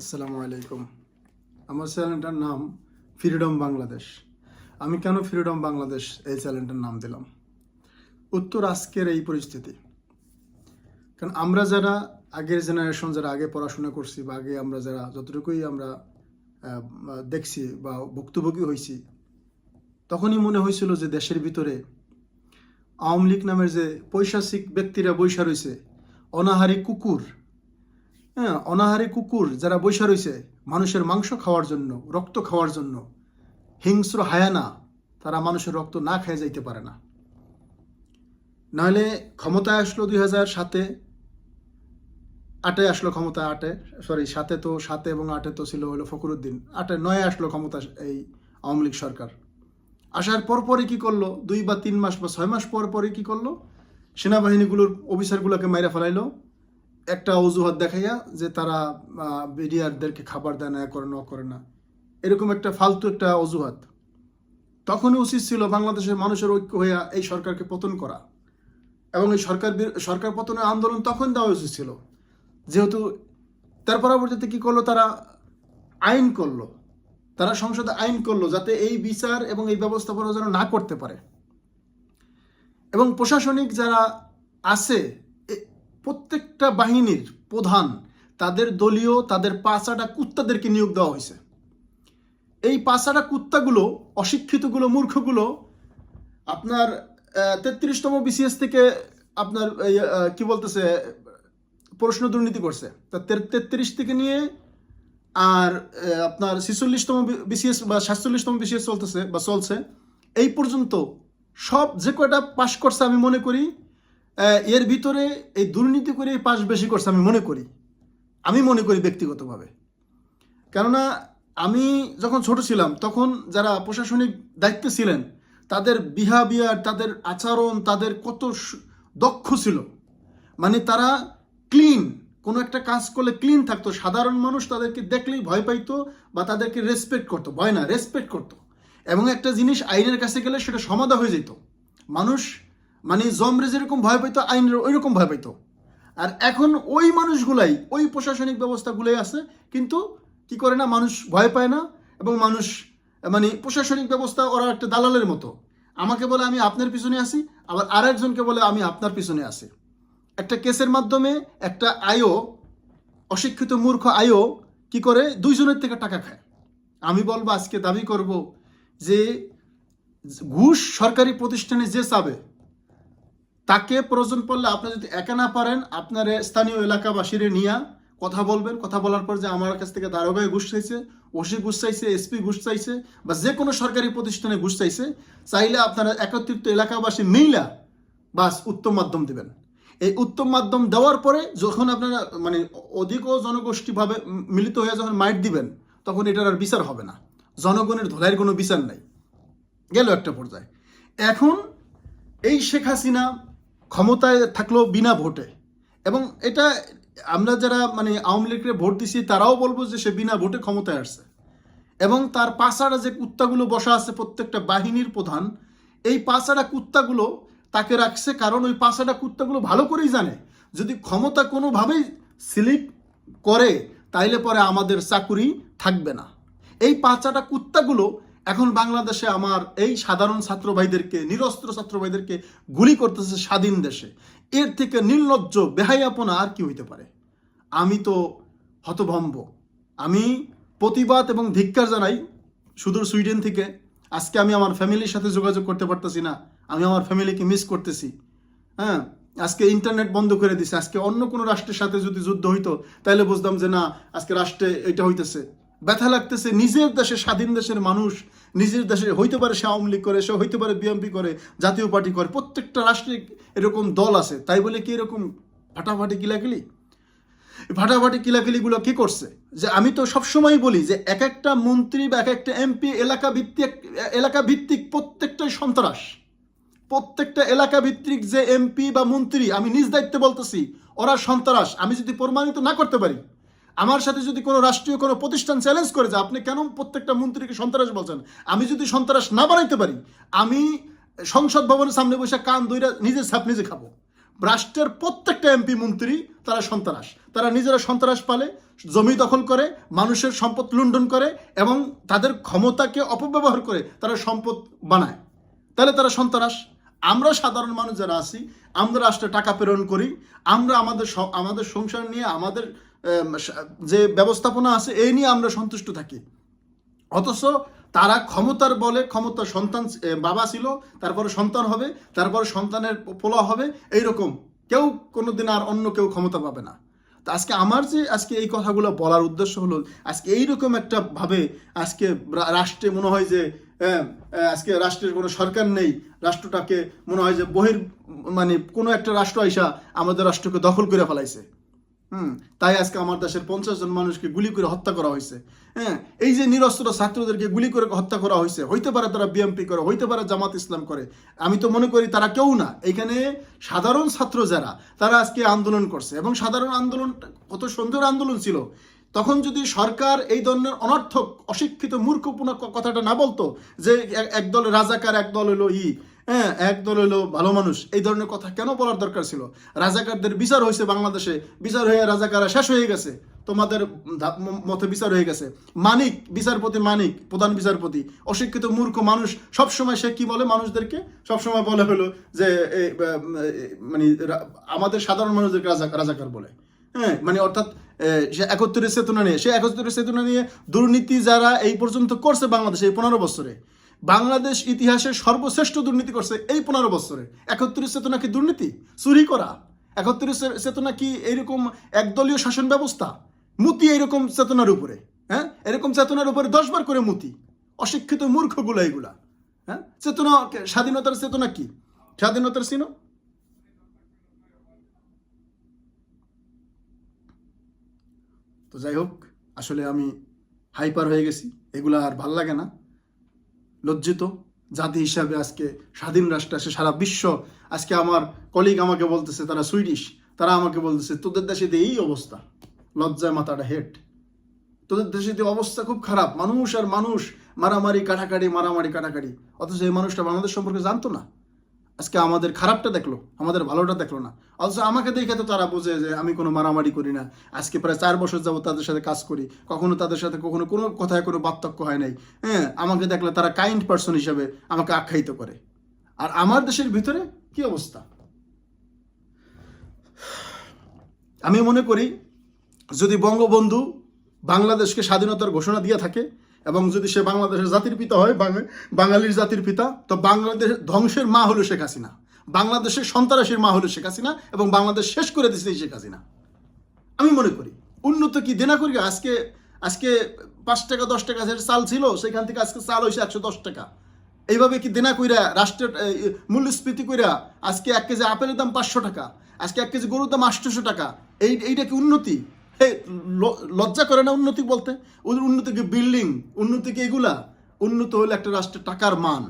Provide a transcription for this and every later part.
আসসালামু আলাইকুম। আমার চ্যানেলটার নাম ফ্রিডম বাংলাদেশ। আমি কেন ফ্রিডম বাংলাদেশ এই চ্যানেলটার নাম দিলাম? উত্তর আজকের এই পরিস্থিতি। কারণ আমরা যারা আগের জেনারেশন যারা আগে পড়াশোনা করছি বা আগে আমরা যারা যতটুকুই আমরা দেখছি বা ভুক্তভোগী হয়েছি, তখনই মনে হয়েছিল যে দেশের ভিতরে আওয়ামী লীগ নামের যে পৈশাচিক ব্যক্তিরা বৈশা রয়েছে, অনাহারী কুকুর হ্যাঁ অনাহারী কুকুর যারা বৈশা রয়েছে, মানুষের মাংস খাওয়ার জন্য, রক্ত খাওয়ার জন্য, হিংস্র হায়ানা, তারা মানুষের রক্ত না খেয়ে যাইতে পারে না। নাহলে ক্ষমতায় আসলো দুই হাজার সাতে, আটে আসলো ক্ষমতা আটে সরি সাতে তো সাতে এবং আটে তো ছিল হলো ফখরুদ্দিন। আটে নয়ে আসলো ক্ষমতা এই আওয়ামী লীগ সরকার। আসার পরপরই কি করল? দুই বা তিন মাস বা ছয় মাস পর পরই কি করল? সেনাবাহিনীগুলোর অফিসারগুলোকে মাইরা ফেলাইলো। একটা অজুহাত দেখাইয়া যে তারা বিডিআরদেরকে খাবার দেয় না করে না করে না। এরকম একটা ফালতু একটা অজুহাত। তখনই উচিত ছিল বাংলাদেশের মানুষের ঐক্য হইয়া এই সরকারকে পতন করা। এবং এই সরকার সরকার পতনের আন্দোলন তখন দেওয়া উচিত ছিল। যেহেতু তার পরবর্তীতে কি করল? তারা আইন করল। তারা সংসদে আইন করল যাতে এই বিচার এবং এই ব্যবস্থাপনা যেন না করতে পারে। এবং প্রশাসনিক যারা আছে প্রত্যেকটা বাহিনীর প্রধান, তাদের দলীয়, তাদের পাঁচাটা কুত্তাদেরকে নিয়োগ দেওয়া হয়েছে। এই পাঁচাটা কুত্তাগুলো, অশিক্ষিতগুলো, মূর্খগুলো, আপনার তেত্রিশতম বিসিএস থেকে আপনার কি বলতেছে, প্রশ্ন দুর্নীতি করছে। তা তেত্রিশ থেকে নিয়ে আর আপনার ছিচল্লিশতম বিসিএস বা সাতচল্লিশতম বিসিএস চলতেছে বা চলছে। এই পর্যন্ত সব যে কয়টা পাশ করছে আমি মনে করি এর ভিতরে এই দুর্নীতি করে পাশ বেশি করছে আমি মনে করি। আমি মনে করি ব্যক্তিগতভাবে। কেননা আমি যখন ছোট ছিলাম, তখন যারা প্রশাসনিক দায়িত্বে ছিলেন, তাদের বিহাবিয়ার তাদের আচরণ, তাদের কত দক্ষ ছিল। মানে তারা ক্লিন কোনো একটা কাজ করলে ক্লিন থাকতো। সাধারণ মানুষ তাদেরকে দেখলেই ভয় পাইতো বা তাদেরকে রেসপেক্ট করতো। ভয় না রেসপেক্ট করতো। এবং একটা জিনিস আইনের কাছে গেলে সেটা সমাধা হয়ে যেত। মানুষ মানে জমরে যেরকম ভয় পাইতো, আইনের ওই রকম ভয় পাইতো। আর এখন ওই মানুষগুলাই, ওই প্রশাসনিক ব্যবস্থাগুলোই আছে, কিন্তু কি করে না, মানুষ ভয় পায় না, এবং মানুষ মানে প্রশাসনিক ব্যবস্থা ওরা একটা দালালের মতো। আমাকে বলে, আমি আপনার পিছনে আসি আবার আরেকজনকে বলে, আমি আপনার পিছনে আছি। একটা কেসের মাধ্যমে একটা আয়ও অশিক্ষিত মূর্খ আয়ও কি করে, দুইজনের থেকে টাকা খায়। আমি বলব, আজকে দাবি করব যে, ঘুষ সরকারি প্রতিষ্ঠানে যে চাবে তাকে প্রয়োজন পড়লে আপনি যদি একা না পারেন, আপনার স্থানীয় এলাকাবাসীর নিয়ে কথা বলবেন। কথা বলার পর যে আমার কাছ থেকে দারোগায় ঘুষ চাইছে, ওসি ঘুষ চাইছে, এসপি ঘুষ চাইছে, বা যে কোনো সরকারি প্রতিষ্ঠানে ঘুষ চাইছে, চাইলে আপনারা একত্রিত এলাকাবাসী মিলা বাস উত্তম মাধ্যম দেবেন। এই উত্তম মাধ্যম দেওয়ার পরে যখন আপনারা মানে অধিক জনগোষ্ঠীভাবে মিলিত হয়ে যখন মাইট দিবেন, তখন এটার আর বিচার হবে না। জনগণের ধোলাইয়ের কোনো বিচার নাই। গেল একটা পর্যায়ে। এখন এই শেখ হাসিনা ক্ষমতায় থাকল বিনা ভোটে। এবং এটা আমরা যারা মানে আওয়ামী লীগের ভোট দিছি, তারাও বলব যে সে বিনা ভোটে ক্ষমতায় আসছে। এবং তার পাশাড়া যে কুত্তাগুলো বসা আছে প্রত্যেকটা বাহিনীর প্রধান, এই পাশাড়া কুত্তাগুলো তাকে রাখছে কারণ ওই পাশাড়া কুত্তাগুলো ভালো করেই জানে। যদি ক্ষমতা কোনোভাবেই স্লিপ করে, তাইলে পরে আমাদের চাকুরি থাকবে না। এই পাঁচাটা কুত্তাগুলো এখন বাংলাদেশে আমার এই সাধারণ ছাত্র ভাইদেরকে নিরস্ত্র ছাত্র ভাইদেরকে গুলি করতেছে স্বাধীন দেশে। এর থেকে নির্লজ্জ বেহাইয়াপনা আর কি হইতে পারে? আমি তো হতভম্ব। আমি প্রতিবাদ এবং ধিক্কার জানাই সুদূর সুইডেন থেকে। আজকে আমি আমার ফ্যামিলির সাথে যোগাযোগ করতে পারতেছি না। আমি আমার ফ্যামিলিকে মিস করতেছি। হ্যাঁ আজকে ইন্টারনেট বন্ধ করে দিছে। আজকে অন্য কোনো রাষ্ট্রের সাথে যদি যুদ্ধ হইতো তাহলে বুঝতাম যে না, আজকে রাষ্ট্রে এটা হইতেছে। ব্যথা লাগতেছে। নিজের দেশে স্বাধীন দেশের মানুষ নিজের দেশে হইতে পারে সে আওয়ামী লীগ করে, সে হইতে পারে বিএনপি করে, জাতীয় পার্টি করে, প্রত্যেকটা রাষ্ট্রে এরকম দল আছে। তাই বলে কি এরকম ফাটাফাটি কিলাকিলি? ফাটাফাটি কিলাকিলিগুলো কি করছে? যে আমি তো সবসময় বলি যে এক একটা মন্ত্রী বা এক একটা এমপি এলাকা ভিত্তিক এলাকা ভিত্তিক প্রত্যেকটাই সন্ত্রাস। প্রত্যেকটা এলাকা ভিত্তিক যে এমপি বা মন্ত্রী, আমি নিজ দায়িত্বে বলতেছি, ওরা সন্ত্রাস। আমি যদি প্রমাণিত না করতে পারি আমার সাথে যদি কোনো রাষ্ট্রীয় কোনো প্রতিষ্ঠান চ্যালেঞ্জ করে যে আপনি কেন প্রত্যেকটা মন্ত্রীকে সন্ত্রাস বলছেন? আমি যদি সন্ত্রাস না বানাইতে পারি, আমি সংসদ ভবনের সামনে বসে কান দইরা নিজের ছাপ নিজে খাব। রাষ্ট্রের প্রত্যেকটা এমপি মন্ত্রী, তারা সন্ত্রাস। তারা নিজেরা সন্ত্রাস পালে, জমি দখল করে, মানুষের সম্পদ লুণ্ঠন করে এবং তাদের ক্ষমতাকে অপব্যবহার করে তারা সম্পদ বানায়। তাহলে তারা সন্ত্রাস। আমরা সাধারণ মানুষ যারা আছি, আমরা রাষ্ট্রে টাকা প্রেরণ করি, আমরা আমাদের আমাদের সংসার নিয়ে আমাদের যে ব্যবস্থাপনা আছে, এই নিয়ে আমরা সন্তুষ্ট থাকি। অথচ তারা ক্ষমতার বলে ক্ষমতার সন্তান বাবা ছিল, তারপরে সন্তান হবে, তারপরে সন্তানের পোলা হবে, এইরকম। কেউ কোনোদিন আর অন্য কেউ ক্ষমতা পাবে না। তো আজকে আমার যে, আজকে এই কথাগুলো বলার উদ্দেশ্য হলো, আজকে এইরকম একটা ভাবে আজকে রাষ্ট্রে মনে হয় যে আজকে রাষ্ট্রের কোনো সরকার নেই, রাষ্ট্রটাকে মনে হয় যে বহির মানে কোনো একটা রাষ্ট্র আইসা আমাদের রাষ্ট্রকে দখল করে ফেলাইছে। হুম, তাই আজকে আমার দেশের পঞ্চাশ জন মানুষকে গুলি করে হত্যা করা হয়েছে। হ্যাঁ এই যে নিরস্ত্র ছাত্রদেরকে গুলি করে হত্যা করা হয়েছে, হইতে পারে তারা বিএমপি করে, হইতে পারে জামাত ইসলাম করে, আমি তো মনে করি তারা কেউ না। এখানে সাধারণ ছাত্র যারা, তারা আজকে আন্দোলন করছে এবং সাধারণ আন্দোলন কত সুন্দর আন্দোলন ছিল। তখন যদি সরকার এই ধরনের অনর্থক, অশিক্ষিত, মূর্খপূর্ণ কথাটা না বলতো যে একদল রাজাকার, একদল হলো ই হ্যাঁ একদল হলো ভালো মানুষ। এই ধরনের কথা কেন বলার দরকার ছিল? রাজাকারদের বিচার হয়েছে বাংলাদেশে। বিচার হয়ে রাজাকাররা শেষ হয়ে গেছে। তোমাদের মতে বিচার হয়ে গেছে। মানিক, বিচারপতি মানিক, প্রধান বিচারপতি। অশিক্ষিত মূর্খ মানুষ, সবসময় সে কি বলে মানুষদেরকে? সবসময় বলে হলো যে মানে আমাদের সাধারণ মানুষদেরকে রাজা, রাজাকার বলে। হ্যাঁ মানে অর্থাৎ সে একত্রিশ চেতনা নিয়ে। সে একত্রিশ চেতনা নিয়ে দুর্নীতি যারা এই পর্যন্ত করছে বাংলাদেশে এই পনেরো বছরে বাংলাদেশ ইতিহাসে সর্বশ্রেষ্ঠ দুর্নীতি করছে এই পনেরো বছরে। একত্রিশ চেতনা কি দুর্নীতি? চুরি করা। একত্রিশ চেতনা কি এইরকম একদলীয় শাসন ব্যবস্থা? মুতি এইরকম চেতনার উপরে। হ্যাঁ? এরকম চেতনার উপরে দশবার করে মুতি। অশিক্ষিত মূর্খগুলো এইগুলা। হ্যাঁ? চেতনা স্বাধীনতার চেতনা কি? স্বাধীনতার চিহ্ন? তো যাই হোক, আসলে আমি হাইপার হয়ে গেছি। এগুলো আর ভালো লাগে না। লজ্জিত। জাতি হিসাবে আজকে স্বাধীন রাষ্ট্র আছে, সারা বিশ্ব আজকে আমার কলিগ আমাকে বলতেছে, তারা সুইডিশ তারা আমাকে বলতেছে, তোদের দেশে এই অবস্থা। লজ্জায় মাথাটা হেট। তোদের দেশে অবস্থা খুব খারাপ। মানুষ আর মানুষ, মারামারি, কাটাকাটি মারামারি, কাটাকাটি। অথচ এই মানুষটা বাংলাদেশ সম্পর্কে জানতো না। আজকে আমাদের খারাপটা দেখল, আমাদের ভালোটা দেখল না। অথচ আমাকে দেখে তো তারা বোঝে যে আমি কোনো মারামারি করি না। আজকে প্রায় চার বছর যাব তাদের সাথে কাজ করি। কখনো তাদের সাথে কখনো কোনো কথায় কোনো পার্থক্য হয় নাই। হ্যাঁ আমাকে দেখলে তারা কাইন্ড পার্সন হিসাবে আমাকে আখ্যায়িত করে। আর আমার দেশের ভিতরে কি অবস্থা? আমি মনে করি, যদি বঙ্গবন্ধু বাংলাদেশকে স্বাধীনতার ঘোষণা দিয়ে থাকে এবং যদি সে বাংলাদেশের জাতির পিতা হয় বাঙ- বাঙালির জাতির পিতা, তো বাংলাদেশ ধ্বংসের মা হলো শেখ হাসিনা। বাংলাদেশের সন্ত্রাসীর মা হলো শেখ হাসিনা এবং বাংলাদেশ শেষ করে দিচ্ছে শেখ হাসিনা। আমি মনে করি, উন্নত কি দেনা করি? আজকে আজকে পাঁচ টাকা, দশ টাকা চাল ছিল, সেখান থেকে আজকে চাল হয়েছে একশো দশ টাকা। এইভাবে কি দেনা কইরা, রাষ্ট্রের মূল্যস্ফীতি কইরা আজকে এক কেজি আপেলের দাম পাঁচশো টাকা, আজকে এক কেজি গরুর দাম আটশোশো টাকা, এই, এইটা কি উন্নতি? লজ্জা করে না উন্নতি বলতে? ওদের উন্নতি কি বিল্ডিং? উন্নতি কি এগুলা? উন্নত হলো একটা রাষ্ট্রের টাকার মান।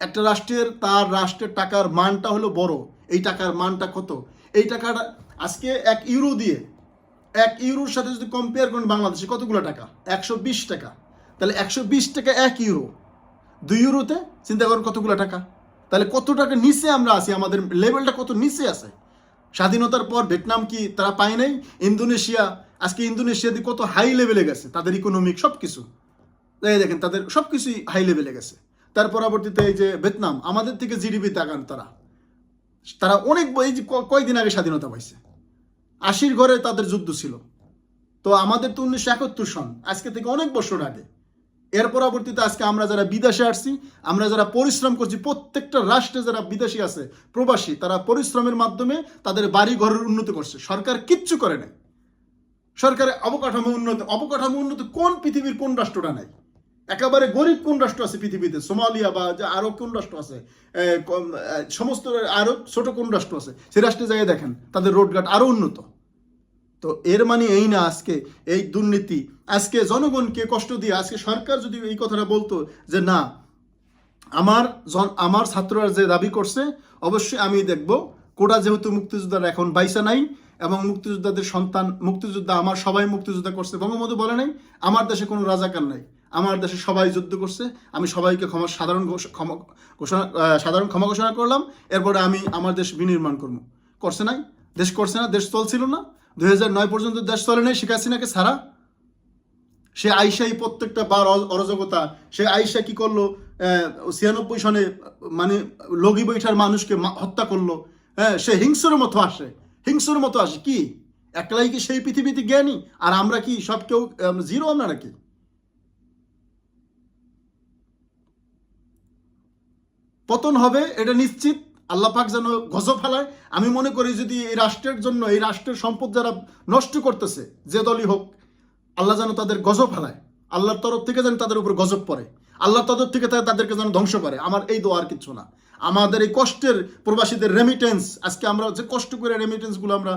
একটা রাষ্ট্রের, তার রাষ্ট্রের টাকার মানটা হলো বড়। এই টাকার মানটা কত? এই টাকাটা আজকে এক ইউরো দিয়ে, এক ইউরোর সাথে যদি কম্পেয়ার করেন বাংলাদেশে, কতগুলো টাকা? একশো বিশ টাকা। তাহলে একশো বিশ টাকা এক ইউরো। দুই ইউরোতে চিন্তা করেন কতগুলো টাকা। তাহলে কত টাকা নিচে আমরা আছি? আমাদের লেভেলটা কত নিচে আছে? স্বাধীনতার পর ভিয়েতনাম কি তারা পায় নাই? ইন্দোনেশিয়া, আজকে ইন্দোনেশিয়া দিয়ে কত হাই লেভেলে গেছে? তাদের ইকোনমিক সব কিছু এই দেখেন, তাদের সব কিছুই হাই লেভেলে গেছে। তার পরবর্তীতে এই যে ভিয়েতনাম, আমাদের থেকে জিডিপি তাকান তারা। তারা অনেক এই যে কয়েকদিন আগে স্বাধীনতা পাইছে। আশির ঘরে তাদের যুদ্ধ ছিল। তো আমাদের তো উনিশশো একাত্তর সন, আজকে থেকে অনেক বছর আগে। এর পরবর্তীতে আজকে আমরা যারা বিদেশে আসছি, আমরা যারা পরিশ্রম করছি, প্রত্যেকটা রাষ্ট্রে যারা বিদেশি আছে, প্রবাসী, তারা পরিশ্রমের মাধ্যমে তাদের বাড়ি ঘরের উন্নতি করছে। সরকার কিচ্ছু করে নাই। সরকারের অবকাঠামো উন্নত অবকাঠামো উন্নত কোন পৃথিবীর কোন রাষ্ট্রটা নাই? একেবারে গরিব কোন রাষ্ট্র আছে পৃথিবীতে? সোমালিয়া বা যে আরও কোন রাষ্ট্র আছে? সমস্ত আরও ছোট কোন রাষ্ট্র আছে? সেই রাষ্ট্রে যাই দেখেন, তাদের রোডঘাট আরও উন্নত। তো এর মানে এই না আজকে এই দুর্নীতি। আজকে জনগণকে কষ্ট দিয়ে, আজকে সরকার যদি এই কথাটা বলতো যে না, আমার আমার ছাত্ররা যে দাবি করছে, অবশ্যই আমি দেখব। কোটা যেহেতু মুক্তিযোদ্ধারা এখন বাইসা নাই এবং মুক্তিযোদ্ধাদের সন্তান, মুক্তিযোদ্ধা আমার সবাই মুক্তিযোদ্ধা করছে, বঙ্গবন্ধু বলে নাই, আমার দেশে কোনো রাজাকার নাই। আমার দেশে সবাই যুদ্ধ করছে, আমি সবাইকে ক্ষমা, সাধারণ ক্ষমা, ঘোষণা সাধারণ ক্ষমা ঘোষণা করলাম, এরপরে আমি আমার দেশ বিনির্মাণ করব। করছে নাই? দেশ করছে না, দেশ চলছিল না। দুই পর্যন্ত দেশ চলে নাই, শেখ হাসিনাকে ছাড়া। সে আইসাই প্রত্যেকটা বার অরাজকতা, সে আইসা কি করল? ছিয়ানব্বই সনে মানে লগি বৈঠার মানুষকে হত্যা করল। হ্যাঁ সে হিংসুর মতো আসে। হিংসুর মতো আসে কি? একলাই কি সেই পৃথিবীতে জ্ঞানী? আর আমরা কি সব কেউ জিরো আমরা নাকি? পতন হবে, এটা নিশ্চিত। আল্লাহ পাক যেন গজব ফেলায়। আমি মনে করি যদি এই রাষ্ট্রের জন্য, এই রাষ্ট্রের সম্পদ যারা নষ্ট করতেছে, যে দলই হোক, আল্লাহ যেন তাদের গজব ফেলায়। আল্লাহর তরফ থেকে যেন তাদের উপর গজব পড়ে। আল্লাহর তরফ থেকে তাদেরকে যেন ধ্বংস করে। আমার এই দোয়ার কিছু না। আমাদের এই কষ্টের প্রবাসীদের রেমিটেন্স আজকে আমরা যে কষ্ট করে রেমিটেন্সগুলো আমরা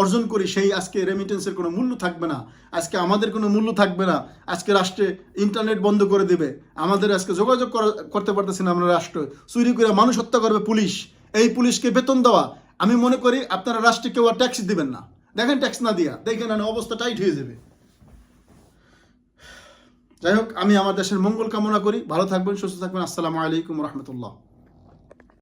অর্জন করি, সেই আজকে রেমিটেন্সের কোনো মূল্য থাকবে না। আজকে আমাদের কোনো মূল্য থাকবে না। আজকে রাষ্ট্রে ইন্টারনেট বন্ধ করে দেবে। আমাদের আজকে যোগাযোগ করতে পারতেছি না আমরা রাষ্ট্র। চুরি করে মানুষ হত্যা করবে পুলিশ। এই পুলিশকে বেতন দেওয়া। আমি মনে করি আপনারা রাষ্ট্রে কেউ আর ট্যাক্স দিবেন না। দেখেন ট্যাক্স না দিয়া। দেখেন অবস্থা টাইট হয়ে যাবে। যাই হোক, আমি আমার দেশের মঙ্গল কামনা করি। ভালো থাকবেন, সুস্থ থাকবেন। আসসালামু আলাইকুম রহমতুল্লাহ।